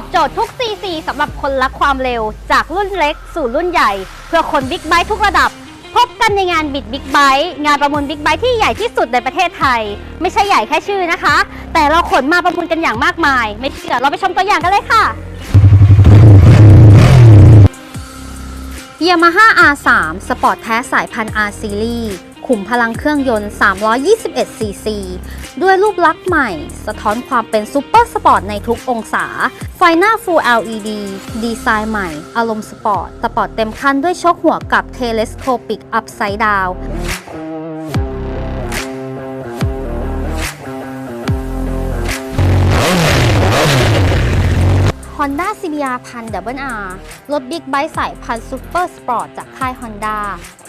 ชน์ทุก CC สำหรับคนรักความเร็ว จากรุ่นเล็กสู่รุ่นใหญ่ เพื่อคนบิ๊กไบค์ทุกระดับ พบกันในงานบิดบิ๊กไบค์งานประมูลบิ๊กไบค์ที่ใหญ่ที่สุดในประเทศไทย ไม่ใช่ใหญ่แค่ชื่อนะคะ แต่เราขนมาประมูลกันอย่างมากมาย ไม่เชื่อเราไปชมตัวอย่างกันเลยค่ะ Yamaha R3 สปอร์ตแท้สายพันธุ์ R Series ขุมพลังเครื่องยนต์ 321 cc ด้วยรูปลักษณ์ใหม่ สะท้อนความเป็นซูเปอร์สปอร์ตในทุกองศา ไฟหน้า Full LED ดีไซน์ใหม่ อารมณ์สปอร์ต สปอร์ตเต็มคันด้วยชกหัวกับ Telescopic Upside Down Honda CBR 1000 Double R รถบิ๊กไบค์สายพันธุ์ซูเปอร์สปอร์ตจากค่าย Honda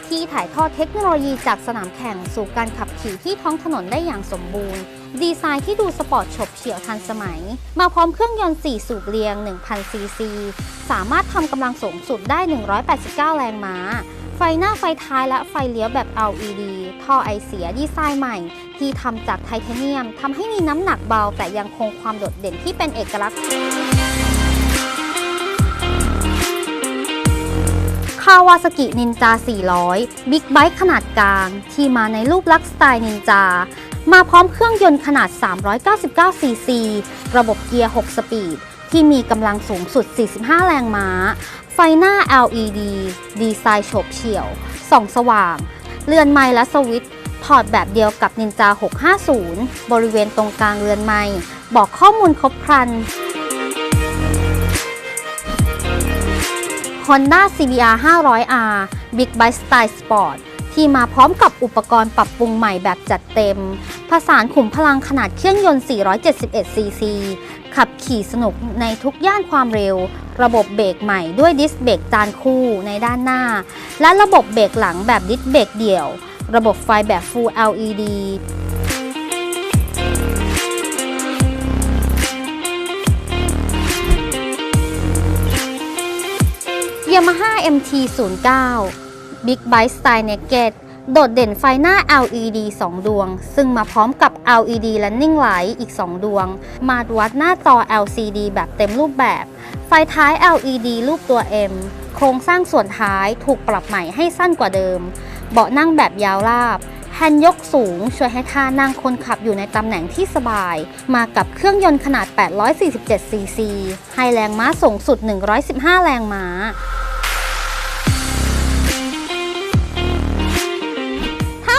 ที่ถ่ายทอดเทคโนโลยีจากสนามแข่งสู่การขับขี่ที่ท้องถนนได้อย่างสมบูรณ์ ดีไซน์ที่ดูสปอร์ตฉบเฉี่ยวทันสมัย มาพร้อมเครื่องยนต์ 4 สูบเรียง 1,000 ซีซี สามารถทำกำลังสูงสุดได้ 189 แรงม้า ไฟหน้าไฟท้ายและไฟเลี้ยวแบบ LED ท่อไอเสียดีไซน์ใหม่ ที่ทำจากไทเทเนียมทำให้มีน้ำหนักเบาแต่ยังคงความโดดเด่นที่เป็นเอกลักษณ์าวาสกินินจา 400 บิ๊กไบค์ขนาดกลาง ที่มาในรูปลักษณ์สไตล์นินจา มาพร้อมเครื่องยนต์ขนาด 399 ซีซี ระบบเกียร์ 6 สปีด ที่มีกำลังสูงสุด 45 แรงม้า ไฟหน้า LED ดีไซน์โฉบเฉี่ยว ส่องสว่าง เรือนไม้และสวิตช์ถอดแบบเดียวกับนินจา 650 บริเวณตรงกลางเรือนไม้บอกข้อมูลครบครัน Honda CBR 500R Big Bike Style Sport ที่มาพร้อมกับอุปกรณ์ปรับปรุงใหม่แบบจัดเต็ม ผสานขุมพลังขนาดเครื่องยนต์ 471 cc ขับขี่สนุกในทุกย่านความเร็ว ระบบเบรกใหม่ด้วยดิสเบรกจานคู่ในด้านหน้า และระบบเบรกหลังแบบดิสเบรกเดี่ยว ระบบไฟแบบ Full LED Yamaha MT 09 Big Bike Style Naked โดดเด่นไฟหน้า LED 2 ดวง ซึ่งมาพร้อมกับ LED Running Light อีก 2 ดวง มาวัดหน้าจอ LCD แบบเต็มรูปแบบ ไฟท้าย LED รูปตัว M โครงสร้างส่วนท้ายถูกปรับใหม่ให้สั้นกว่าเดิม เบาะนั่งแบบยาวราบแฮนด์ยกสูง ช่วยให้ท่านั่งคนขับอยู่ในตำแหน่งที่สบาย มากับเครื่องยนต์ขนาด 847 ซีซี ให้แรงม้าสูงสุด 115 แรงม้า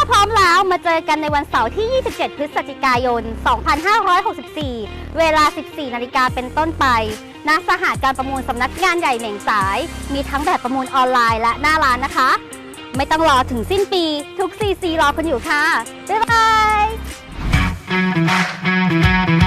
พร้อมแล้วมาเจอกันในวันเสาร์ที่ 27 พฤศจิกายน 2564 เวลา 14 นาฬิกาเป็นต้นไปณสหการประมูลสำนักงานใหญ่เหม่งสาย มีทั้งแบบประมูลออนไลน์และหน้าร้านนะคะ ไม่ต้องรอถึงสิ้นปี ทุกซีซีรอคุณอยู่ค่ะ บ๊ายบาย